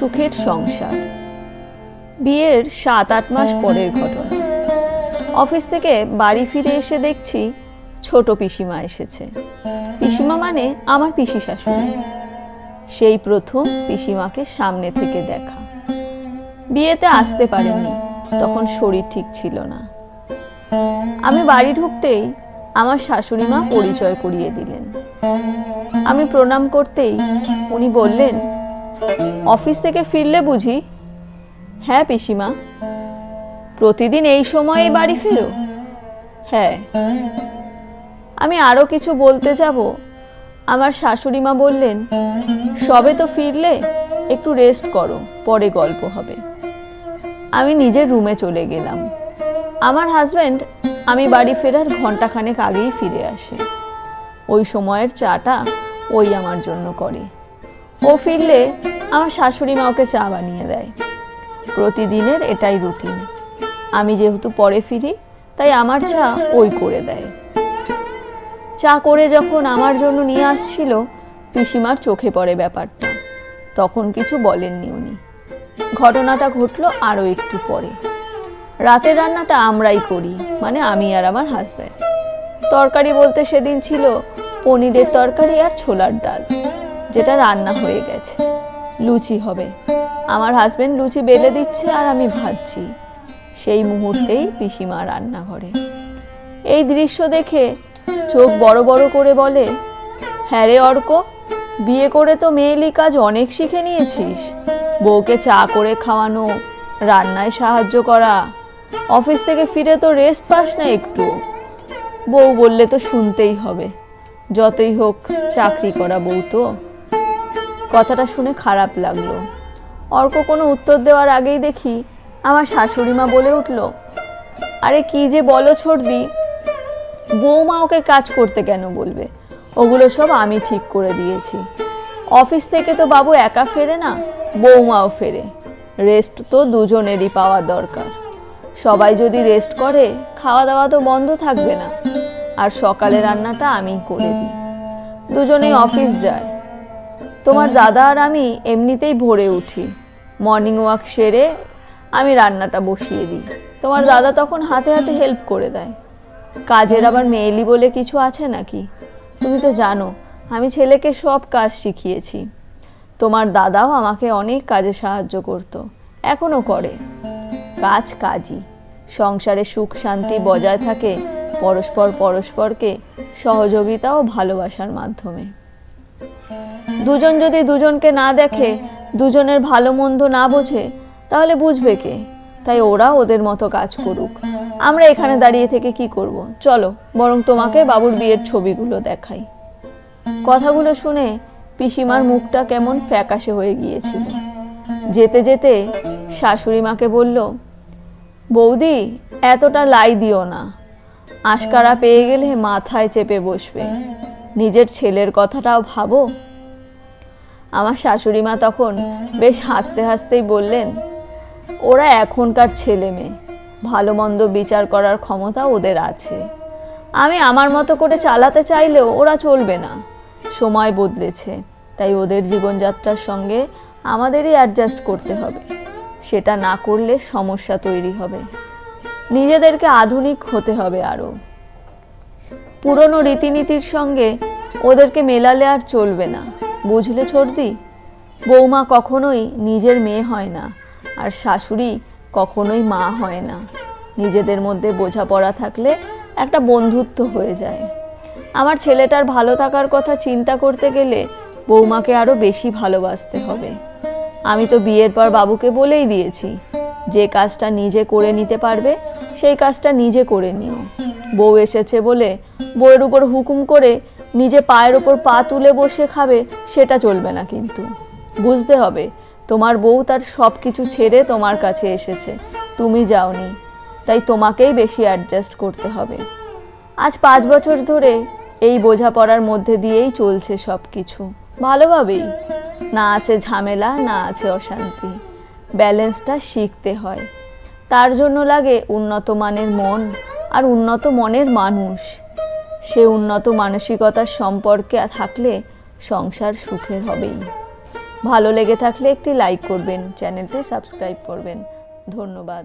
সুখের সংসার। বিয়ের সাত, আট মাস পরের ঘটনা। অফিস থেকে বাড়ি ফিরে এসে দেখছি ছোট পিসিমা এসেছে। পিসিমা মানে আমার পিসি শাশুড়ি। সেই প্রথম পিসিমাকে সামনে থেকে দেখা। বিয়েতে আসতে পারেননি, তখন শরীর ঠিক ছিল না। আমি বাড়ি ঢুকতেই আমার শাশুড়ি মা পরিচয় করিয়ে দিলেন। আমি প্রণাম করতেই উনি বললেন অফিস থেকে ফিরলে বুঝি হ্যাঁ পিসিমা, প্রতিদিন এই সময়ে বাড়ি ফেরো? হ্যাঁ। আমি আরও কিছু বলতে যাব? আমার শাশুড়ি মা বললেন, সবে তো ফিরলে একটু রেস্ট করো, পরে গল্প হবে। আমি নিজের রুমে চলে গেলাম। আমার হাজব্যান্ড আমি বাড়ি ফেরার ঘন্টাখানেক আগেই ফিরে আসে। ওই সময়ের চাটা ওই আমার জন্য করে। ও ফিরলে আমার শাশুড়ি মা ওকে চা বানিয়ে দেয়। প্রতিদিনের এটাই রুটিন। আমি যেহেতু পরে ফিরি, তাই আমার চা ওই করে দেয়। চা করে যখন আমার জন্য নিয়ে আসছিল, পিসিমার চোখে পড়ে ব্যাপারটা। তখন কিছু বলেননি উনি। ঘটনাটা ঘটলো আরও একটু পরে। রাতে রান্নাটা আমরাই করি মানে আমি আর আমার হাজব্যান্ড তরকারি বলতে সেদিন ছিল পনিরের তরকারি আর ছোলার ডাল, যেটা রান্না হয়ে গেছে। লুচি হবে। আমার হাজবেন্ড লুচি বেলে দিচ্ছে আর আমি ভাজছি। সেই মুহূর্তেই পিসিমা রান্নাঘরে। এই দৃশ্য দেখে চোখ বড় বড় করে বলে হ্যাঁ রে অর্ক, বিয়ে করে তো মেয়েলি কাজ অনেক শিখে নিয়েছিস। বউকে চা করে খাওয়ানো, রান্নায় সাহায্য করা, অফিস থেকে ফিরে তো রেস্ট পাস না একটু। বউ বললে তো শুনতেই হবে। যতই হোক, চাকরি করা বউ তো। কথাটা শুনে খারাপ লাগল। অর্ক কোনো উত্তর দেওয়ার আগেই দেখি আমার শাশুড়ি মা বলে উঠল, আরে কি যে বলো ছোটদি, বৌমা ওকে কাজ করতে কেন বলবে? ওগুলো সব আমি ঠিক করে দিয়েছি। অফিস থেকে তো বাবু একা ফেরে না, বৌমাও ফেরে। রেস্ট তো দুজনেরই পাওয়া দরকার। সবাই যদি রেস্ট করে খাওয়া দাওয়া তো বন্ধ থাকবে না। আর সকালে রান্নাটা আমি করে দিই। দুজনেই অফিস যায়। তোমার দাদা আর আমি এমনিতেই ভোরে উঠি। মর্নিং ওয়াক সেরে আমি রান্নাটা বসিয়ে দিই। তোমার দাদা তখন হাতে হাতে হেল্প করে দেয়। কাজের আবার মেয়েলি বলে কিছু আছে নাকি? তুমি তো জানো আমি ছেলেকে সব কাজ শিখিয়েছি। তোমার দাদাও আমাকে অনেক কাজে সাহায্য করত এখনও করে। কাজ কাজই। সংসারে সুখ শান্তি বজায় থাকে পরস্পর পরস্পরকে সহযোগিতা ও ভালোবাসার মাধ্যমে। দুজন যদি দুজনকে না দেখে, দুজনের ভালো মন্দ না বোঝে, তাহলে বুঝবে কে? তাই ওরা ওদের মতো কাজ করুক। আমরা এখানে দাঁড়িয়ে থেকে কি করব? চলো, বরং তোমাকে বাবুর বিয়ের ছবিগুলো দেখাই। কথাগুলো শুনে পিসিমার মুখটা কেমন ফ্যাকাশে হয়ে গিয়েছিল। যেতে যেতে শাশুড়ি মাকে বলল, বৌদি, এতটা লাই দিও না। আশকারা পেয়ে গেলে মাথায় চেপে বসবে। নিজের ছেলের কথাটাও ভাবো। আমার শাশুড়ি মা তখন বেশ হাসতে হাসতেই বললেন, ওরা এখনকার ছেলে মেয়ে, ভালো মন্দ বিচার করার ক্ষমতা ওদের আছে। আমি আমার মতো করে চালাতে চাইলেও ওরা চলবে না। সময় বদলেছে, তাই ওদের জীবনযাত্রার সঙ্গে আমাদেরই অ্যাডজাস্ট করতে হবে। সেটা না করলে সমস্যা তৈরি হবে। নিজেদেরকে আধুনিক হতে হবে আরও পুরনো রীতিনীতির সঙ্গে ওদেরকে মেলালে আর চলবে না। বুঝলে ছোটদি? বৌমা কখনোই নিজের মেয়ে হয় না, আর শাশুড়ি কখনোই মা হয় না। নিজেদের মধ্যে বোঝাপড়া থাকলে একটা বন্ধুত্ব হয়ে যায়। আমার ছেলেটার ভালো থাকার কথা চিন্তা করতে গেলে বৌমাকে আরও বেশি ভালোবাসতে হবে। আমি তো বিয়ের পর বাবুকে বলেই দিয়েছি, যে কাজটা নিজে করে নিতে পারবে সেই কাজটা নিজে করে নিও। বউ এসেছে বলে বউয়ের উপর হুকুম করে নিজে পায়ের ওপর পা তুলে বসে খাবে, সেটা চলবে না কিন্তু। বুঝতে হবে, তোমার বউ তার সব কিছু ছেড়ে তোমার কাছে এসেছে। তুমি যাওনি, তাই তোমাকেই বেশি অ্যাডজাস্ট করতে হবে। আজ পাঁচ বছর ধরে এই বোঝাপড়ার মধ্যে দিয়েই চলছে সব কিছু ভালোভাবেই। না আছে ঝামেলা, না আছে অশান্তি। ব্যালেন্সটা শিখতে হয়। তার জন্য লাগে উন্নত মানের মন আর উন্নত মনের মানুষ। সে উন্নত মানসিকতার সম্পর্কে থাকলে সংসার সুখের হবেই। ভালো লেগে থাকলে একটি লাইক করবেন চ্যানেলটি সাবস্ক্রাইব করবেন। ধন্যবাদ।